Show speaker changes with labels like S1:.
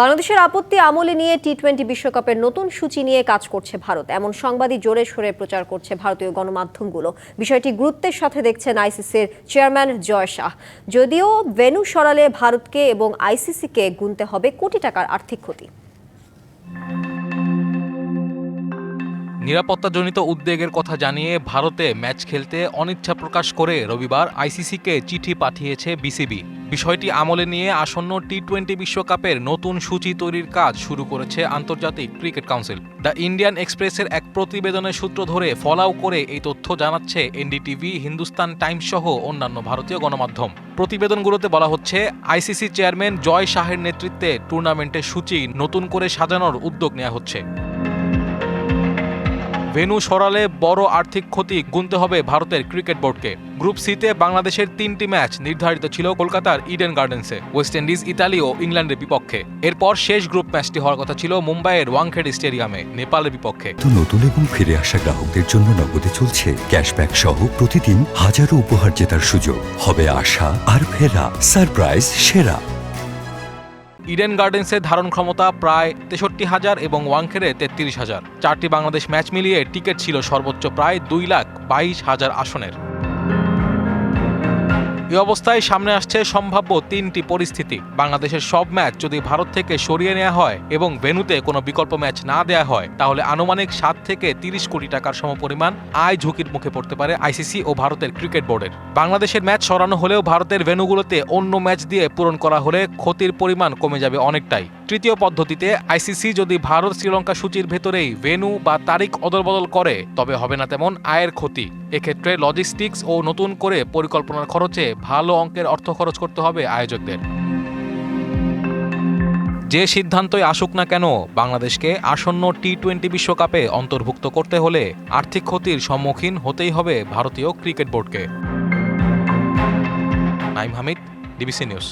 S1: বাংলাদেশের আপত্তি আমলে নিয়ে টি টোয়েন্টি বিশ্বকাপের নতুন সূচি নিয়ে কাজ করছে ভারত। এমন সংবাদই জোরে সোরে প্রচার করছে ভারতীয় গণমাধ্যমগুলো। বিষয়টি গুরুত্বের সাথে দেখছেন আইসিসির চেয়ারম্যান জয় শাহ। যদিও ভেনু সরালে ভারতকে এবং আইসিসিকে গুনতে হবে কোটি টাকার আর্থিক ক্ষতি।
S2: নিরাপত্তাজনিত উদ্বেগের কথা জানিয়ে ভারতে ম্যাচ খেলতে অনিচ্ছা প্রকাশ করে রবিবার আইসিসিকে চিঠি পাঠিয়েছে বিসিবি। বিষয়টি আমলে নিয়ে আসন্ন টি টোয়েন্টি বিশ্বকাপের নতুন সূচি তৈরির কাজ শুরু করেছে আন্তর্জাতিক ক্রিকেট কাউন্সিল। দ্য ইন্ডিয়ান এক্সপ্রেসের এক প্রতিবেদনের সূত্র ধরে ফলাও করে এই তথ্য জানাচ্ছে এনডিটিভি, হিন্দুস্তান টাইমস সহ অন্যান্য ভারতীয় গণমাধ্যম। প্রতিবেদনগুলোতে বলা হচ্ছে, আইসিসি চেয়ারম্যান জয় শাহের নেতৃত্বে টুর্নামেন্টের সূচি নতুন করে সাজানোর উদ্যোগ নেওয়া হচ্ছে। ভেনু সরালে বড় আর্থিক ক্ষতি গুনতে হবে ভারতের ক্রিকেট বোর্ডকে। গ্রুপ সিতে বাংলাদেশের তিনটি ম্যাচ নির্ধারিত ছিল কলকাতার ইডেন গার্ডেন্সে, ওয়েস্ট ইন্ডিজ, ইতালি ও ইংল্যান্ডের বিপক্ষে। এরপর শেষ গ্রুপ ম্যাচটি হওয়ার কথা ছিল মুম্বাইয়ের ওয়াংখেড স্টেডিয়ামে, নেপালের বিপক্ষে।
S3: নতুন এবং ফিরে আসা গ্রাহকদের জন্য নগদে চলছে ক্যাশব্যাক সহ প্রতিদিন হাজারো উপহার জেতার সুযোগ। হবে আশা আর ফেরা। সারপ্রাইজ সেরা।
S2: ইডেন গার্ডেন্সের ধারণ ক্ষমতা প্রায় তেষট্টি হাজার এবং ওয়াংখেড়ে তেত্রিশ হাজার। চারটি বাংলাদেশ ম্যাচ মিলিয়ে টিকিট ছিল সর্বোচ্চ প্রায় দুই লাখ বাইশ হাজার আসনের। এই অবস্থায় সামনে আসছে সম্ভাব্য তিনটি পরিস্থিতি। বাংলাদেশের সব ম্যাচ যদি ভারত থেকে সরিয়ে নেওয়া হয় এবং ভেনুতে কোনো বিকল্প ম্যাচ না দেয়া হয়, তাহলে আনুমানিক সাত থেকে তিরিশ কোটি টাকার সমপরিমাণ আয় ঝুঁকির মুখে পড়তে পারে আইসিসি ও ভারতের ক্রিকেট বোর্ডের। বাংলাদেশের ম্যাচ সরানো হলেও ভারতের ভেনুগুলোতে অন্য ম্যাচ দিয়ে পূরণ করা হলে ক্ষতির পরিমাণ কমে যাবে অনেকটাই। তৃতীয় পদ্ধতিতে আইসিসি যদি ভারত শ্রীলঙ্কা সূচির ভেতরেই ভেনু বা তারিখ অদলবদল করে, তবে হবে না তেমন আয়ের ক্ষতি। এক্ষেত্রে লজিস্টিক্স ও নতুন করে পরিকল্পনার খরচে ভালো অঙ্কের অর্থ খরচ করতে হবে আয়োজকদের। যে সিদ্ধান্তই আসুক না কেন, বাংলাদেশকে আসন্ন টি টোয়েন্টি বিশ্বকাপে অন্তর্ভুক্ত করতে হলে আর্থিক ক্ষতির সম্মুখীন হতেই হবে ভারতীয় ক্রিকেট বোর্ডকে। Naim Hamid, DBC news.